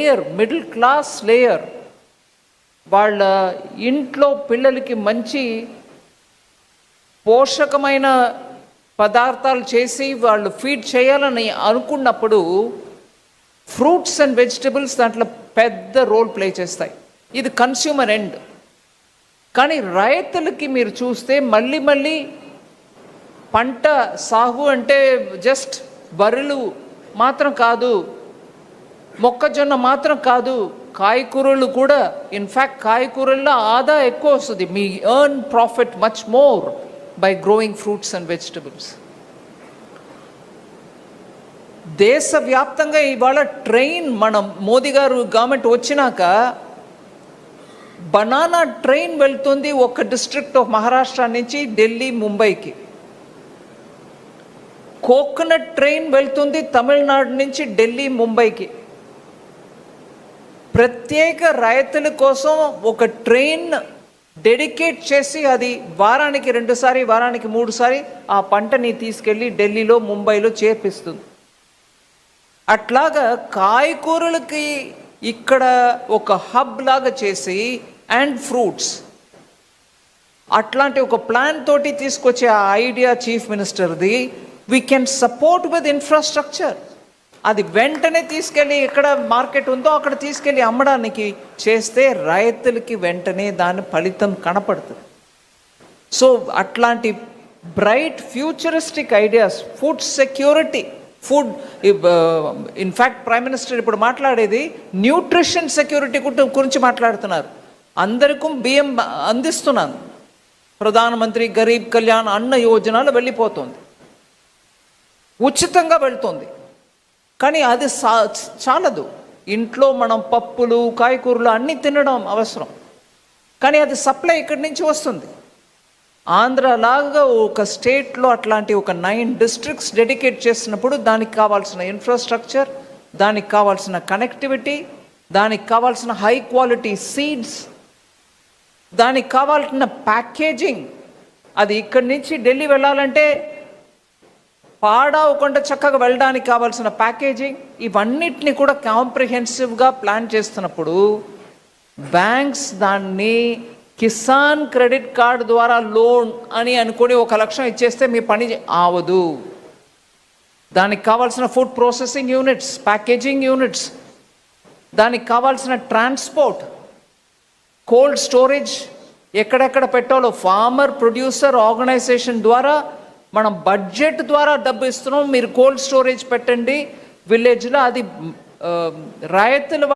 Layer middle class layer వాళ్ళ ఇంట్లో పిల్లలకి మంచి పోషకమైన పదార్థాలు చేసి వాళ్ళు ఫీడ్ చేయాలని అనుకున్నప్పుడు ఫ్రూట్స్ అండ్ వెజిటబుల్స్ దాంట్లో పెద్ద రోల్ ప్లే చేస్తాయి. ఇది కన్స్యూమర్ ఎండ్ కానీ రైతులకి మీరు చూస్తే మళ్ళీ మళ్ళీ పంట సాగు అంటే జస్ట్ వరులు మాత్రం కాదు. మొక్కజొన్న మాత్రం కాదు కాయకూరలు కూడా ఇన్ఫ్యాక్ట్ కాయకూరల్లో ఆదా ఎక్కువ వస్తుంది. మీ earn profit much more by growing fruits and vegetables దేశవ్యాప్తంగా ఇవాళ ట్రైన్ మనం మోదీ గారు గవర్నమెంట్ వచ్చినాక బనానా ట్రైన్ వెళ్తుంది ఒక డిస్ట్రిక్ట్ ఆఫ్ మహారాష్ట్ర నుంచి ఢిల్లీ ముంబైకి. కోకోనట్ ట్రైన్ వెళ్తుంది తమిళనాడు నుంచి ఢిల్లీ ముంబైకి. ప్రత్యేక రైతుల కోసం ఒక ట్రైన్ డెడికేట్ చేసి అది వారానికి రెండుసారి వారానికి మూడుసారి ఆ పంటని తీసుకెళ్ళి ఢిల్లీలో ముంబైలో చేర్పిస్తుంది అట్లాగా కాయకూరలకి ఇక్కడ ఒక హబ్ లాగా చేసి అండ్ ఫ్రూట్స్ అట్లాంటి ఒక ప్లాన్ తోటి తీసుకొచ్చే ఆ idea chief మినిస్టర్ది we can support with infrastructure అది వెంటనే తీసుకెళ్ళి ఎక్కడ మార్కెట్ ఉందో అక్కడ తీసుకెళ్ళి అమ్మడానికి చేస్తే రైతులకి వెంటనే దాని ఫలితం కనపడుతుంది. సో అట్లాంటి bright futuristic ideas food security food in fact prime minister ఇప్పుడు మాట్లాడేది న్యూట్రిషన్ సెక్యూరిటీ గురించి మాట్లాడుతున్నారు. అందరికీ బియ్యం అందిస్తున్నాను. ప్రధానమంత్రి గరీబ్ కళ్యాణ్ అన్న యోజనలు వెళ్ళిపోతుంది. ఉచితంగా వెళ్తుంది. కానీ అది సా చాలదు. ఇంట్లో మనం పప్పులు కాయకూరలు అన్నీ తినడం అవసరం. కానీ అది సప్లై ఇక్కడి నుంచి వస్తుంది. ఆంధ్రలాగా ఒక స్టేట్లో అట్లాంటి ఒక నైన్ డిస్ట్రిక్ట్స్ డెడికేట్ చేసినప్పుడు దానికి కావాల్సిన ఇన్ఫ్రాస్ట్రక్చర్ దానికి కావాల్సిన కనెక్టివిటీ దానికి కావాల్సిన హై క్వాలిటీ సీడ్స్ దానికి కావాల్సిన ప్యాకేజింగ్. అది ఇక్కడి నుంచి ఢిల్లీ వెళ్ళాలంటే పాడవకుండా చక్కగా వెళ్ళడానికి కావాల్సిన ప్యాకేజింగ్ ఇవన్నిటిని కూడా కాంప్రిహెన్సివ్గా ప్లాన్ చేస్తున్నప్పుడు బ్యాంక్స్ దాన్ని కిసాన్ క్రెడిట్ కార్డ్ ద్వారా లోన్ అని అనుకొని ఒక లక్షం ఇచ్చేస్తే మీ పని ఆవదు. దానికి కావాల్సిన food processing units packaging units దానికి కావాల్సిన ట్రాన్స్పోర్ట్ కోల్డ్ స్టోరేజ్ ఎక్కడెక్కడ పెట్టాలో ఫార్మర్ ప్రొడ్యూసర్ ఆర్గనైజేషన్ ద్వారా మనం బడ్జెట్ ద్వారా డబ్బు ఇస్తున్నాం మీరు కోల్డ్ స్టోరేజ్ పెట్టండి. విలేజ్లో అది రైతుల